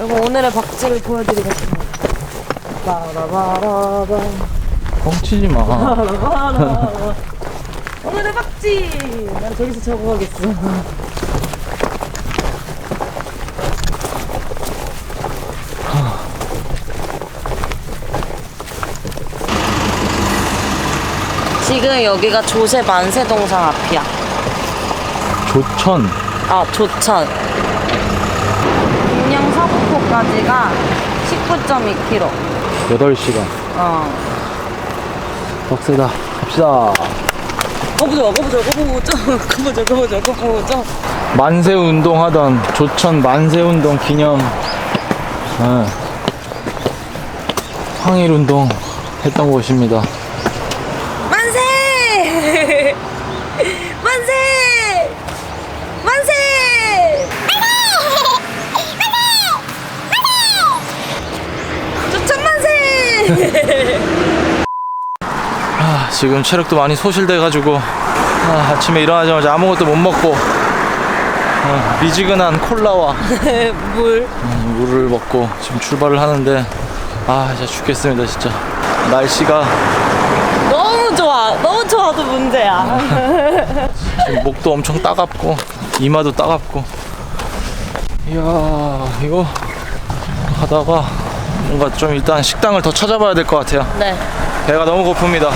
그리고 오늘의 박지를 보여드리겠습니다. 바라바라바. 뻥치지 마. 오늘의 박지! 난 저기서 적어가겠어. 지금 여기가 조세 만세동상 앞이야. 조천. 아, 조천. 서구포까지가 19.2km. 8시간. 어. 빡세다. 갑시다. 가보자, 가보자, 가보자, 가보자, 가보자, 가보자. 만세 운동하던 조천 만세 운동 기념 예. 항일 운동 했던 곳입니다. 만세! 만세! 만세! 조천 만세! 아, 지금 체력도 많이 소실돼가지고 아, 아침에 일어나자마자 아무것도 못 먹고 아, 미지근한 콜라와 물. 음, 물을 먹고 지금 출발을 하는데 아 진짜 죽겠습니다 진짜 날씨가 너무 좋아. 너무 좋아도 문제야. 지금 목도 엄청 따갑고 이마도 따갑고 이야 이거 하다가 뭔가 좀 일단 식당을 더 찾아봐야 될 것 같아요 네. 배가 너무 고픕니다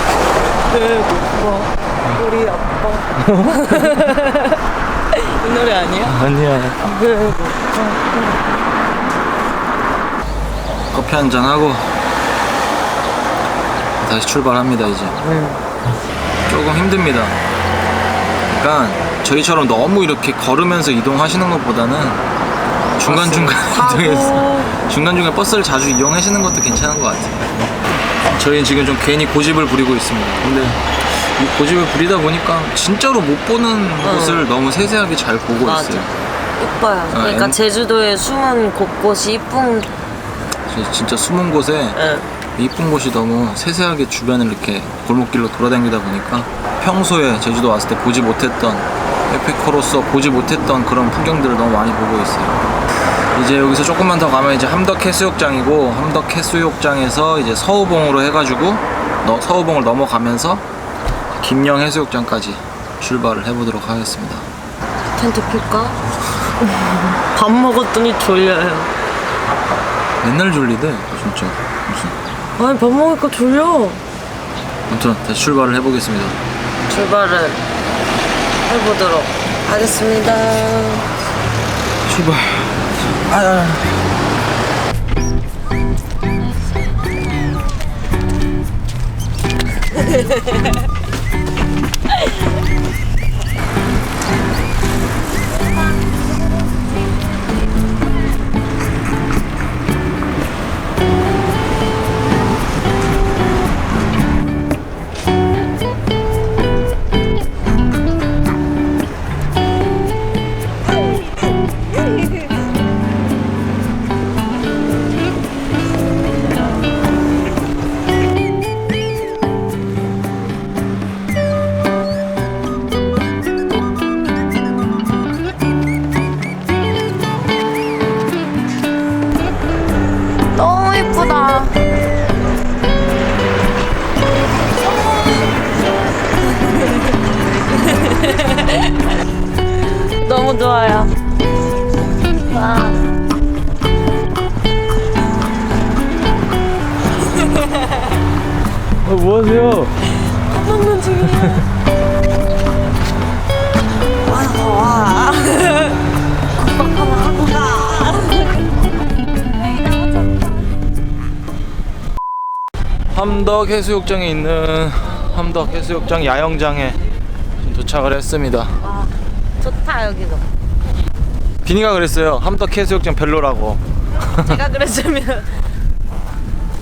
배고파. 우리 아빠. 이 노래 아니야? 아니야 배고파. 커피 한 잔 하고 다시 출발합니다 이제 조금 힘듭니다 그러니까 저희처럼 너무 이렇게 걸으면서 이동하시는 것보다는 중간 중간 이동해서 중간 중간 버스를 자주 이용하시는 것도 괜찮은 것 같아요 저희는 지금 좀 괜히 고집을 부리고 있습니다 근데 이 고집을 부리다 보니까 진짜로 못 보는 곳을 너무 세세하게 잘 보고 맞아. 있어요 이뻐요. 그러니까 엔- 제주도의 숨은 곳곳이 이쁜. 진- 진짜 숨은 곳에 응. 이쁜 곳이 너무 세세하게 주변을 이렇게 골목길로 돌아다니다 보니까 평소에 제주도 왔을 때 보지 못했던 에피커로서 보지 못했던 그런 풍경들을 너무 많이 보고 있어요. 이제 여기서 조금만 더 가면 이제 함덕 해수욕장이고 함덕 해수욕장에서 이제 서우봉으로 해가지고 너, 서우봉을 넘어가면서 김영 해수욕장까지 출발을 해보도록 하겠습니다. 텐트 필까? 밥 먹었더니 졸려요. 맨날 졸리대 진짜 무슨. 아니 밥 먹으니까 졸려. 아무튼 다시 출발을 해보겠습니다. 출발을 해보도록 하겠습니다. 출발. 아야. 함덕 해수욕장에 있는 함덕 해수욕장 야영장에 도착을 했습니다. 와, 좋다 여기도. 비니가 그랬어요. 함덕 해수욕장 별로라고. 제가 그랬으면.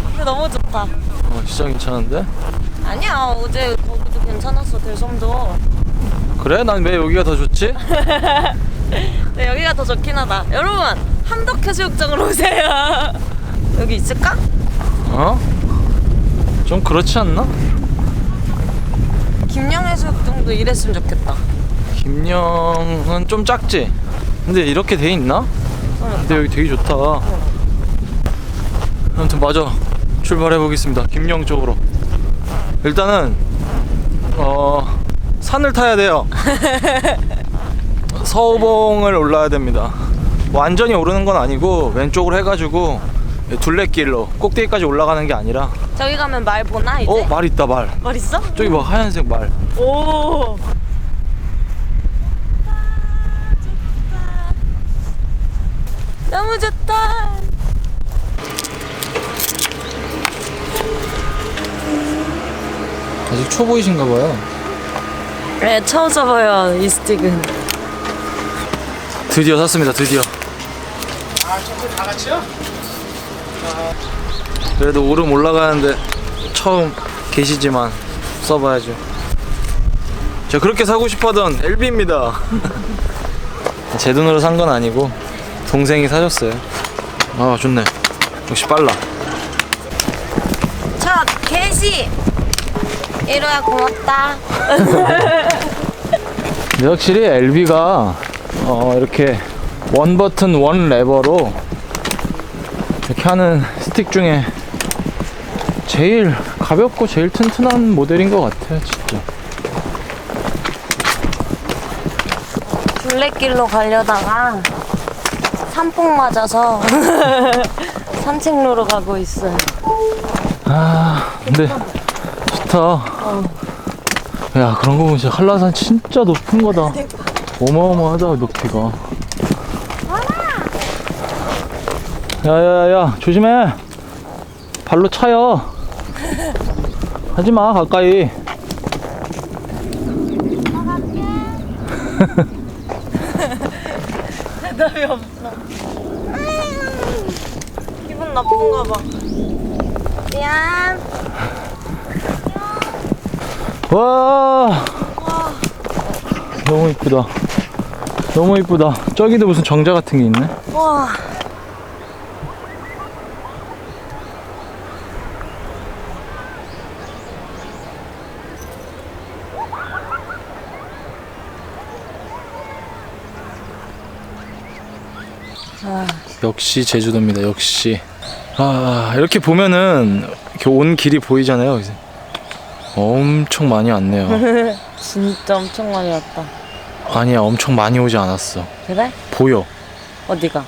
근데 너무 좋다. 어, 진짜 괜찮은데? 아니야 어제 거기도 괜찮았어 대섬도. 그래? 난 왜 여기가 더 좋지? 네, 여기가 더 좋긴 하다. 여러분 함덕 해수욕장으로 오세요. 여기 있을까? 어? 좀 그렇지 않나? 김양 해수욕장도 이랬으면 좋겠다. 김영은 좀 작지? 근데 이렇게 돼 있나? 근데 여기 되게 좋다. 아무튼 마저 출발해 보겠습니다. 김영 쪽으로. 일단은 어 산을 타야 돼요. 서우봉을 올라야 됩니다. 완전히 오르는 건 아니고 왼쪽으로 해가지고 둘레길로 꼭대기까지 올라가는 게 아니라 저기 가면 말 보나 이제? 어 말 있다 말. 말 있어? 저기 뭐 하얀색 말. 오. 너무 좋다. 아직 초보이신가 봐요. 네, 처음 써봐요 이 스틱은. 드디어 샀습니다. 드디어. 아, 저도 다 같이요? 그래도 오름 올라가는데 처음 계시지만 써봐야죠. 저 그렇게 사고 싶어던 LB입니다. 제 돈으로 산 건 아니고 동생이 사줬어요. 아 좋네. 역시 빨라. 첫 개시. 이로야 고맙다. 근데 확실히 LB가 어, 이렇게 원 버튼 원 레버로 이렇게 하는 스틱 중에 제일 가볍고 제일 튼튼한 모델인 것 같아요, 진짜. 둘레길로 가려다가 산폭 맞아서 산책로로 가고 있어요. 아, 근데 좋다. 야, 그런 거 보면 진짜 한라산 진짜 높은 거다. 어마어마하다, 높이가. 야야야, 조심해. 발로 차요. 하지 마, 가까이. 대답이 없어. 기분 나쁜가 봐. 미안. 와. 너무 이쁘다. 너무 이쁘다. 저기도 무슨 정자 같은 게 있네. 와. 역시 제주도입니다. 역시. 아 이렇게 보면은 이렇게 온 길이 보이잖아요. 이제. 엄청 많이 왔네요. 진짜 엄청 많이 왔다. 아니야, 엄청 많이 오지 않았어. 그래? 보여. 어디가?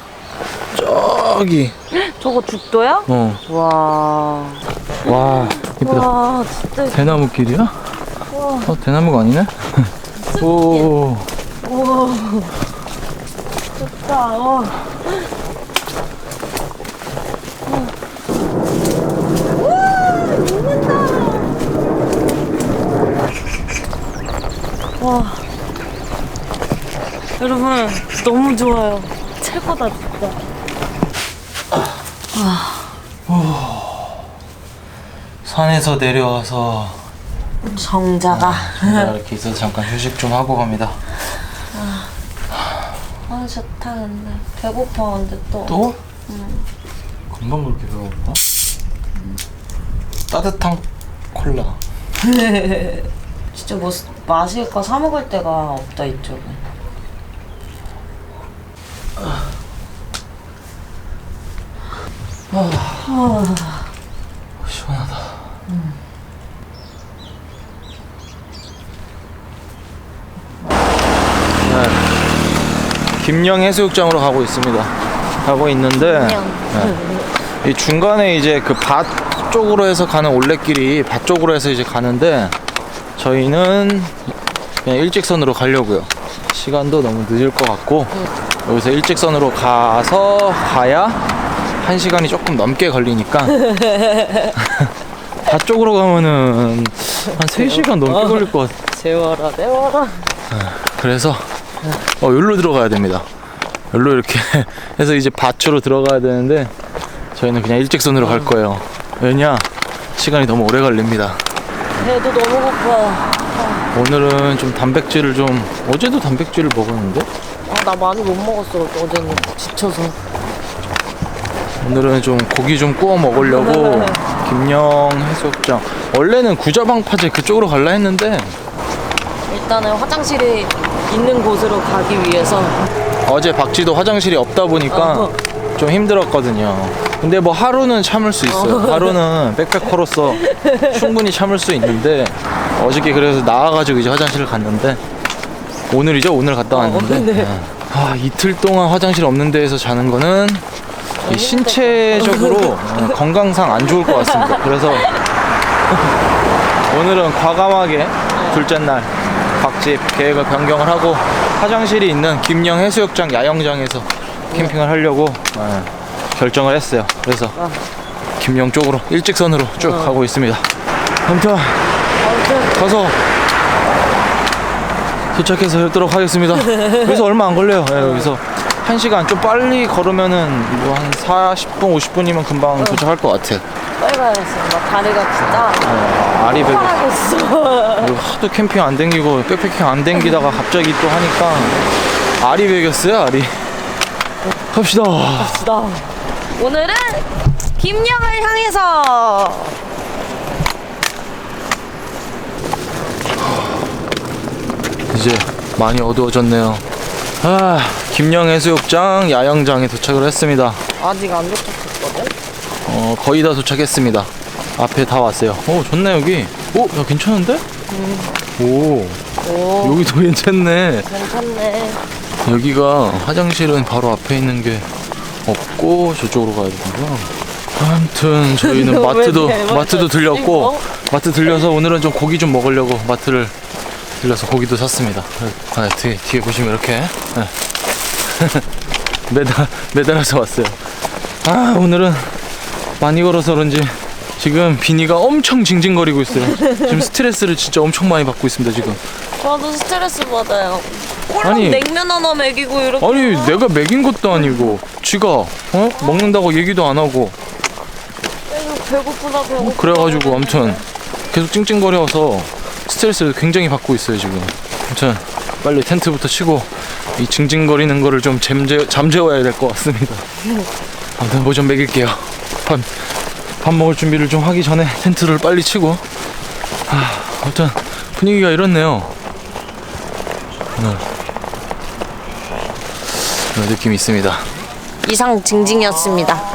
저기. 저거 죽도야? 어. 와. 와, 이쁘다. 와, 진짜. 대나무 길이야? 어, 대나무가 아니네? 오. 우와. 좋다. 어. 와. 여러분, 너무 좋아요. 최고다, 진짜. 산에서 내려와서 정자가. 이렇게 있어서 잠깐 휴식 좀 하고 갑니다. 아, 좋다, 근데. 배고파, 근데 또. 또? 금방 그렇게 배고파? 따뜻한 콜라. 진짜 뭐 마실 거 사 먹을 데가 없다 이쪽은. 시원하다. 네. 김영 해수욕장으로 가고 있습니다. 가고 있는데 네. 이 중간에 이제 그 밭 쪽으로 해서 가는 올레길이 밭 쪽으로 해서 이제 가는데 저희는 그냥 일직선으로 가려고요. 시간도 너무 늦을 것 같고 여기서 일직선으로 가서 가야 한 시간이 조금 넘게 걸리니까 밭 쪽으로 가면은 한 3시간 넘게 걸릴 것 같아. 세워라, 세워라. 그래서 어, 여기로 들어가야 됩니다. 여기로 이렇게 해서 이제 밭으로 들어가야 되는데 저희는 그냥 일직선으로 갈 거예요. 왜냐? 시간이 너무 오래 걸립니다. 배도 너무 고파. 오늘은 좀 단백질을 좀 어제도 단백질을 먹었는데 아, 나 많이 못 먹었어, 어제는. 지쳐서. 오늘은 좀 고기 좀 구워 먹으려고 김영 해수욕장 원래는 구자방파제 그쪽으로 갈라 했는데 일단은 화장실이 있는 곳으로 가기 위해서 어제 박지도 화장실이 없다 보니까 어. 좀 힘들었거든요. 근데 뭐 하루는 참을 수 있어요. 하루는 백패커로서 충분히 참을 수 있는데 어저께 그래서 나와가지고 이제 화장실을 갔는데 오늘이죠? 오늘 갔다 왔는데 아, 이틀 동안 화장실 없는 데에서 자는 거는 이 신체적으로 어, 건강상 안 좋을 것 같습니다. 그래서 오늘은 과감하게 둘째 날 각집 계획을 변경을 하고 화장실이 있는 김영 해수욕장 야영장에서 캠핑을 하려고 예, 결정을 했어요. 그래서 김영 쪽으로 일직선으로 쭉 가고 있습니다. 아무튼 가서 도착해서 뵙도록 하겠습니다. 여기서 얼마 안 걸려요. 예, 여기서 한 시간 좀 빨리 걸으면은 뭐 한 40분, 50분이면 금방 도착할 것 같아. 빨리 가야겠어. 나 다리가 진짜 어, 아리백 파라겠어. 그리고 하도 캠핑 안 댕기고 백패킹 안 댕기다가 갑자기 또 하니까 알이 배겼어요 알이 갑시다. 나 오늘은 김영을 향해서. 이제 많이 어두워졌네요. 아 김영 해수욕장 야영장에 도착을 했습니다. 아직 안 도착했거든. 어 거의 다 도착했습니다. 앞에 다 왔어요. 오 좋네 여기. 오 야 괜찮은데? 오 오. 여기도 괜찮네. 괜찮네. 여기가 화장실은 바로 앞에 있는 게 없고 저쪽으로 가야 되는구나. 아무튼 저희는 왜 마트도 마트도 들렸고? 마트 들려서 오늘은 좀 고기 좀 먹으려고 마트를 들려서 고기도 샀습니다. 아, 뒤에, 뒤에 보시면 이렇게 네. 매달 매달아서 왔어요. 아 오늘은 많이 걸어서 그런지 지금 비니가 엄청 징징거리고 있어요. 지금 스트레스를 진짜 엄청 많이 받고 있습니다 지금. 저도 스트레스 받아요. 꼴랑 아니. 냉면 하나 먹이고 이렇게. 아니 내가 먹인 것도 아니고. 지가 어? 먹는다고 얘기도 안 하고. 계속 배고프다 배고프다. 뭐 그래가지고 아무튼 계속 찡찡거려서 스트레스를 굉장히 받고 있어요 지금. 아무튼 빨리 텐트부터 치고 이 징징거리는 거를 좀 잠재, 잠재워야 될 것 같습니다. 아무튼 뭐 좀 먹일게요. 밥, 밥 먹을 준비를 좀 하기 전에 텐트를 빨리 치고. 아, 아무튼 분위기가 이렇네요. 오늘 그런 느낌이 있습니다 이상 징징이었습니다.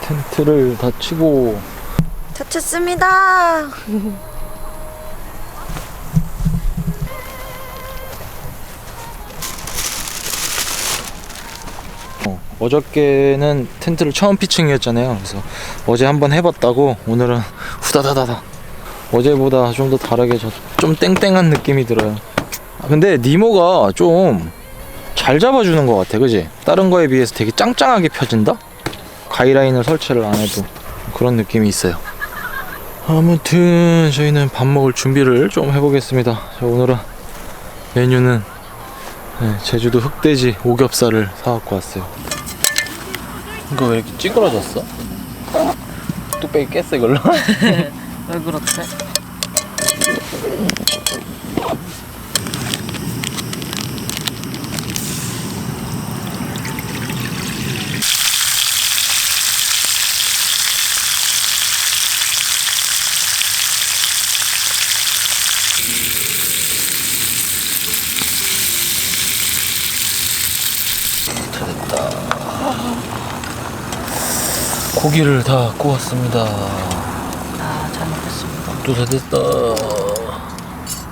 텐트를 다 치고 도착했습니다. 어, 어저께는 텐트를 처음 피칭했잖아요. 그래서 어제 한번 해봤다고 오늘은 후다다다다. 어제보다 좀 더 다르게 저- 좀 땡땡한 느낌이 들어요. 아, 근데 니모가 좀 잘 잡아주는 것 같아, 그지? 다른 거에 비해서 되게 짱짱하게 펴진다? 가이라인을 설치를 안 해도 그런 느낌이 있어요. 아무튼 저희는 밥 먹을 준비를 좀 해보겠습니다. 자, 오늘은 메뉴는 네, 제주도 흑돼지 오겹살을 사갖고 왔어요. 이거 왜 이렇게 찌그러졌어? 뚝배기 깼어 이걸로? 왜 그렇대? 고기를 다 구웠습니다. 아, 잘 먹겠습니다. 또 다 됐다.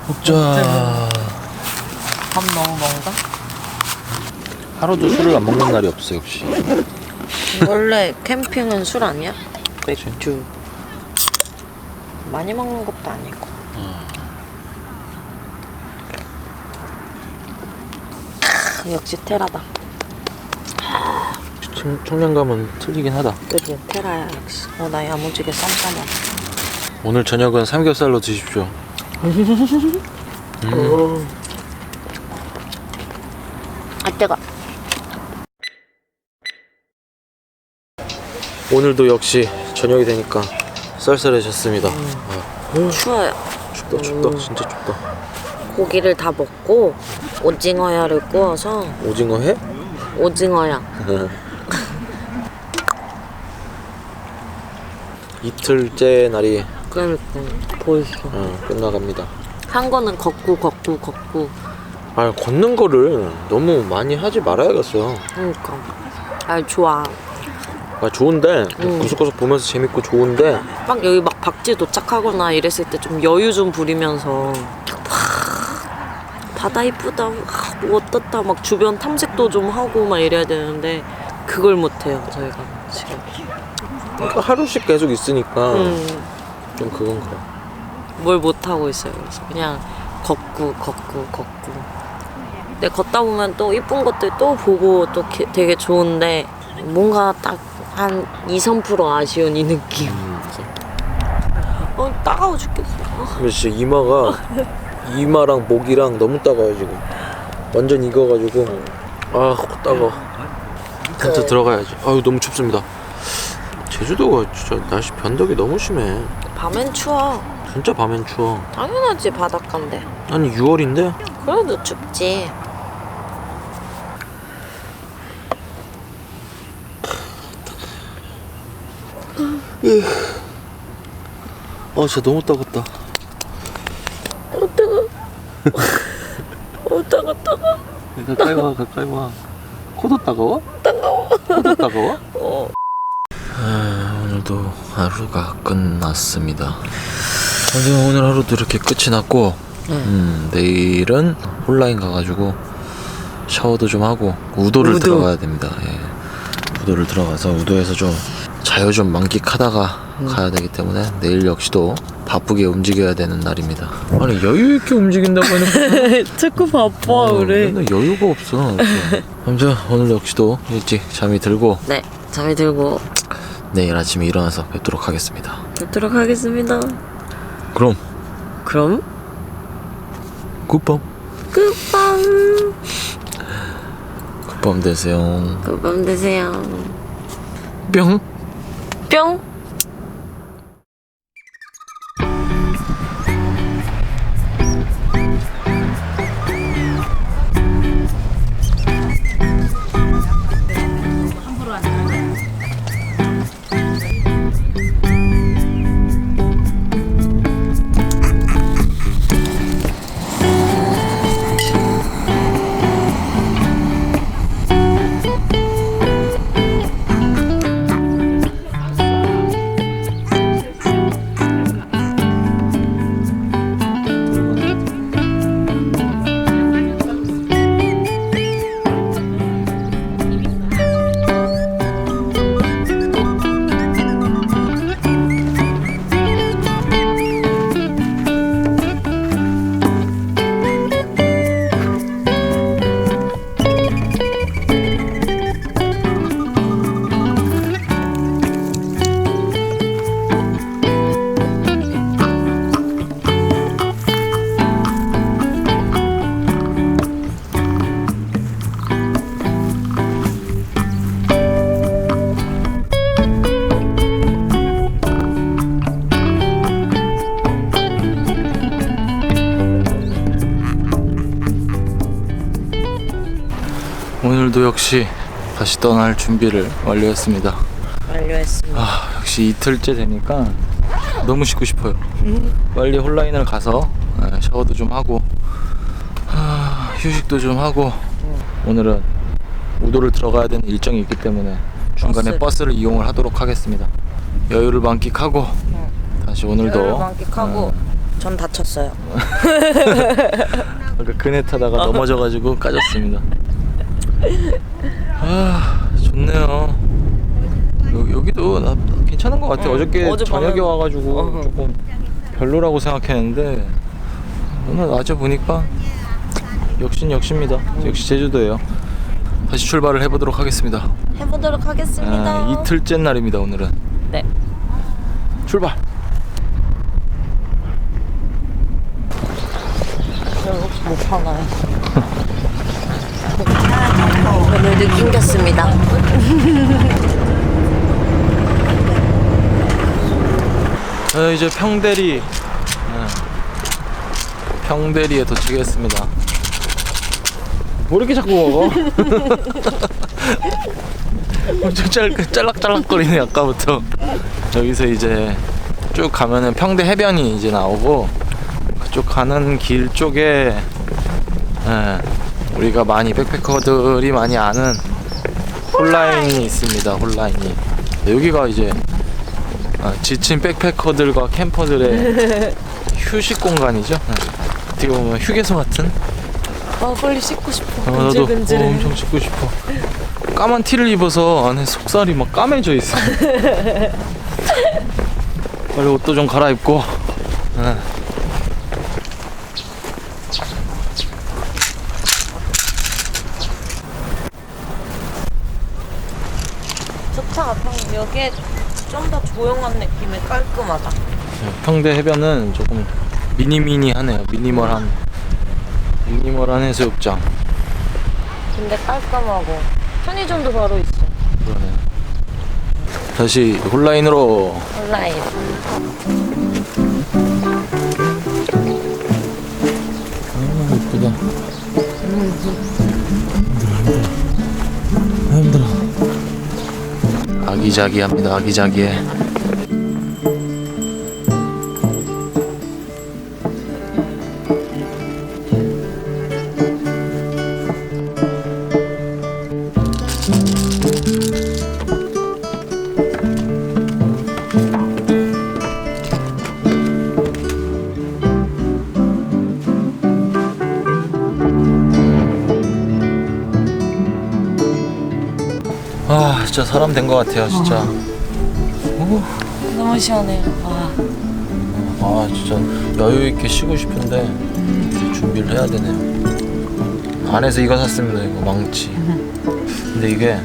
먹자. 밥 너무 먹다? 하루도 술을 안 먹는 날이 없어 역시. 원래 캠핑은 술 아니야? 맥주. 많이 먹는 것도 아니고. 크, 역시 테라다. 청, 청량감은 틀리긴 하다. 그래, 테라야 역시. 어, 나 야무지게 쌈 싸먹. 오늘 저녁은 삼겹살로 드십시오. 아, 뜨거. 오늘도 역시 저녁이 되니까 쌀쌀해졌습니다. 추워요. 춥다 춥다 진짜 춥다. 고기를 다 먹고 오징어야를 구워서 오징어 해? 오징어야. 이틀째 날이 그러니까 벌써 어, 끝나갑니다. 한 거는 걷고 걷고 걷고. 아 걷는 거를 너무 많이 하지 말아야겠어요. 그러니까. 아 좋아. 아 좋은데? 음. 구석구석 보면서 재밌고 좋은데? 막 여기 막 박쥐 도착하거나 이랬을 때 좀 여유 좀 부리면서. 막 바다 이쁘다. 아, 뭐 어떻다. 막 주변 탐색도 좀 하고 막 이래야 되는데 그걸 못해요 저희가 지금 그러니까 하루씩 계속 있으니까 음, 좀 그건 그래. 뭘 못하고 있어요 그래서 그냥 걷고 걷고 걷고 근데 걷다 보면 또 이쁜 것들 또 보고 또 게- 되게 좋은데 뭔가 딱 한 2, 3% 아쉬운 이 느낌 어 따가워 죽겠어 근데 진짜 이마가 이마랑 목이랑 너무 따가워 지금. 완전 익어가지고 아 따가. 텐트 들어가야지. 아유 너무 춥습니다. 제주도가 진짜 날씨 변덕이 너무 심해. 밤엔 추워 진짜 밤엔 추워. 당연하지 바닷가인데 아니 6월인데 그래도 춥지 아 진짜 너무 따갑다. 어 뜨거 어 따가 따가 가까이 와 가까이 와. 코도 따가워? 따가워. 코도 따가워? 어 아, 오늘도 하루가 끝났습니다. 오늘 오늘 하루도 이렇게 끝이 났고, 음, 내일은 홀라인 가가지고 샤워도 좀 하고 우도를 우도. 들어가야 됩니다. 예. 우도를 들어가서 우도에서 좀 자유 좀 만끽하다가 가야 되기 때문에 내일 역시도 바쁘게 움직여야 되는 날입니다. 아니 여유 있게 움직인다고 해놓고 자꾸 바빠 어, 맨날 여유가 없어. 아무튼 오늘 역시도 일찍 잠이 들고 네 잠이 들고 내일 아침에 일어나서 뵙도록 하겠습니다. 뵙도록 하겠습니다. 그럼. 그럼? 굿밤. 끝밤. 굿밤 되세요. 끝밤 되세요. 뿅. 뿅 역시 다시 떠날 준비를 완료했습니다. 완료했습니다 아 역시 이틀째 되니까 너무 쉬고 싶어요. 빨리 홀라인을 가서 예, 샤워도 좀 하고 아, 휴식도 좀 하고 오늘은 우도를 들어가야 되는 일정이 있기 때문에 중간에 버스. 버스를 이용을 하도록 하겠습니다. 여유를 만끽하고 다시 오늘도 여유를 만끽하고 전 다쳤어요 아까 그네 타다가 넘어져가지고 까졌습니다. 아 좋네요. 여, 여기도 나 괜찮은 것 같아. 응, 어저께 어젯밤엔- 저녁에 와가지고 어허. 조금 별로라고 생각했는데 오늘 낮에 보니까 역신 역시입니다. 역시 제주도예요. 다시 출발을 해보도록 하겠습니다. 해보도록 하겠습니다 아, 이틀째 날입니다 오늘은. 네 출발. 저는 혹시 못 파나요? 오늘도 낑겼습니다 어, 이제 평대리 네. 평대리에 도착했습니다. 뭐 이렇게 자꾸 먹어? 엄청 짤, 짤락짤락거리네 아까부터. 여기서 이제 쭉 가면은 평대 해변이 이제 나오고 그쪽 가는 길 쪽에 예, 우리가 많이 백패커들이 많이 아는 홀라인이 있습니다. 홀라인이 여기가 이제 아, 지친 백패커들과 캠퍼들의 휴식 공간이죠. 예. 어떻게 보면 휴게소 같은. 아 빨리 씻고 싶어. 어, 나도 어, 근질근질해. 엄청 씻고 싶어. 까만 티를 입어서 안에 속살이 막 까매져 있어. 빨리 옷도 좀 갈아입고. 예. 좋다. 방 여기에 좀더 조용한 느낌의 깔끔하다. 예, 평대 해변은 조금 미니미니하네요. 미니멀한 미니멀한 해수욕장. 근데 깔끔하고 편의점도 바로 있어. 그러네. 다시 홀라인으로 온라인. 아기자기합니다. 아기자기해. 사람 된 것 같아요, 진짜. 오. 너무 시원해. 와. 아 진짜 여유 있게 쉬고 싶은데 준비를 해야 되네요. 안에서 이거 샀습니다. 이거 망치. 근데 이게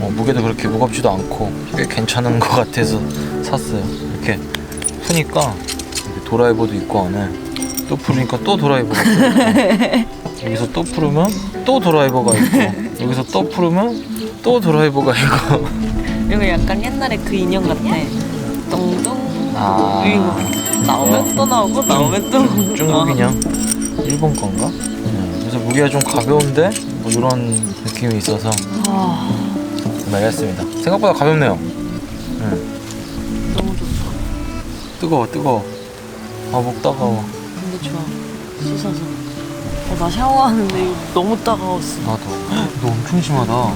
어, 무게도 그렇게 무겁지도 않고 꽤 괜찮은 것 같아서 샀어요. 이렇게 푸니까 이렇게 드라이버도 있고 안에 또 풀으니까 또 드라이버가 있고 여기서 또 풀으면 또 드라이버가 있고 여기서 또 풀으면 또 드라이버가 있고 이거 약간 옛날에 그 인형 같아. 똥똥. 아. 이거 나오면 또 나오고 나오면 또. 중국 인형 일본 건가? 네, 그래서 무게가 좀 가벼운데 뭐 이런 느낌이 있어서 아, 말렸습니다. 생각보다 가볍네요. 너무 좋다. 뜨거워 뜨거워. 아목 따가워. 근데 좋아. 씻어서. 어, 나 샤워하는데 이거 너무 따가웠어. 나도. 너 엄청 심하다.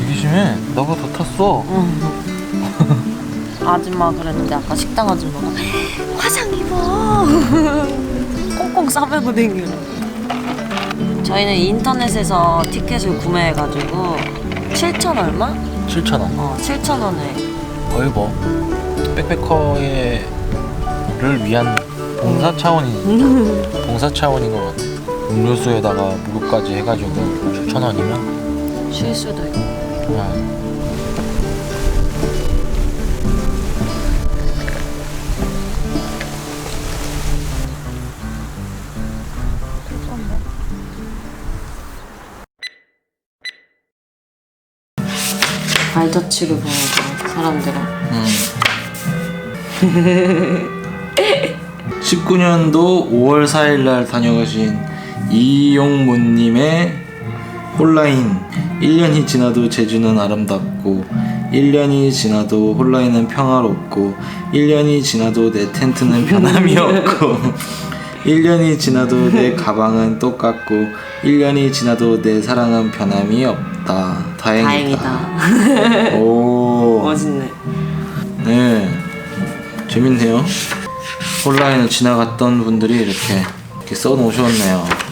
되게 심해. 나보다 더 탔어. 아줌마 그랬는데 아까 식당 아줌마가 화장 입어 꽁꽁 싸매고 댕기는 저희는 인터넷에서 티켓을 구매해가지고 7천 얼마? 7천 원. 어 7천 원에 거의 뭐 백패커의 를 위한 봉사 차원이 봉사 차원인 것 같아. 음료수에다가 무료까지 해가지고 7천 원이면 쉴 수도 있고 그냥 발자취를 보여줘 사람들은 음. 19년도 5월 4일 날 다녀가신 이용문님의 홀라인. 1년이 지나도 제주는 아름답고 1년이 지나도 홀라인은 평화롭고 1년이 지나도 내 텐트는 변함이 없고 1년이 지나도 내 가방은 똑같고 1년이 지나도 내 사랑은 변함이 없다. 다행이다, 다행이다. 오. 멋있네. 네, 재밌네요. 홀라인을 지나갔던 분들이 이렇게 이렇게 써놓으셨네요.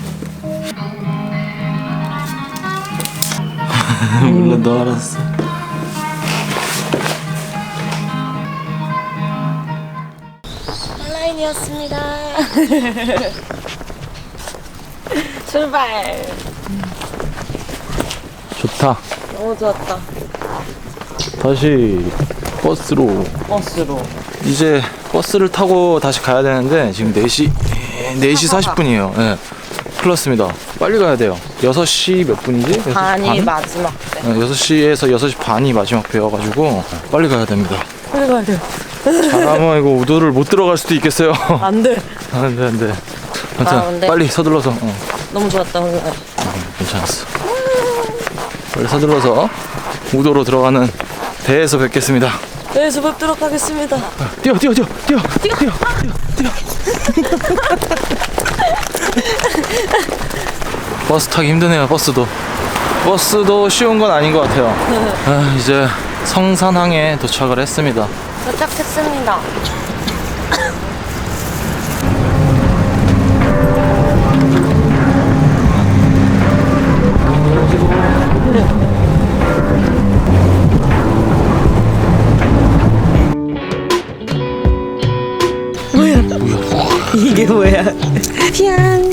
물론 너 알았어. 온라인이었습니다 출발 좋다. 너무 좋았다 다시 버스로. 버스로 이제 버스를 타고 다시 가야 되는데 지금 4시 4시 40분이에요. 예. 네. 큰일 났습니다. 빨리 가야 돼요. 6시 몇 분이지? 6시 반이 반? 마지막 때 네, 6시에서 6시 반이 마지막 배여가지고 빨리 가야 됩니다. 빨리 가야 돼 잘하면 이거 우도를 못 들어갈 수도 있겠어요. 안 돼 안 돼 안 돼. 아무튼 아, 근데- 빨리 서둘러서. 어, 너무 좋았다 오늘 괜찮았어. 빨리 서둘러서 우도로 들어가는 배에서 뵙겠습니다. 여기서 뵙도록 하겠습니다. 뛰어 뛰어 뛰어 뛰어 뛰어 뛰어 뛰어 버스 타기 힘드네요 버스도 버스도 쉬운 건 아닌 것 같아요 아, 이제 성산항에 도착을 했습니다 도착했습니다. 뭐야? 이게 뭐야? 피앙.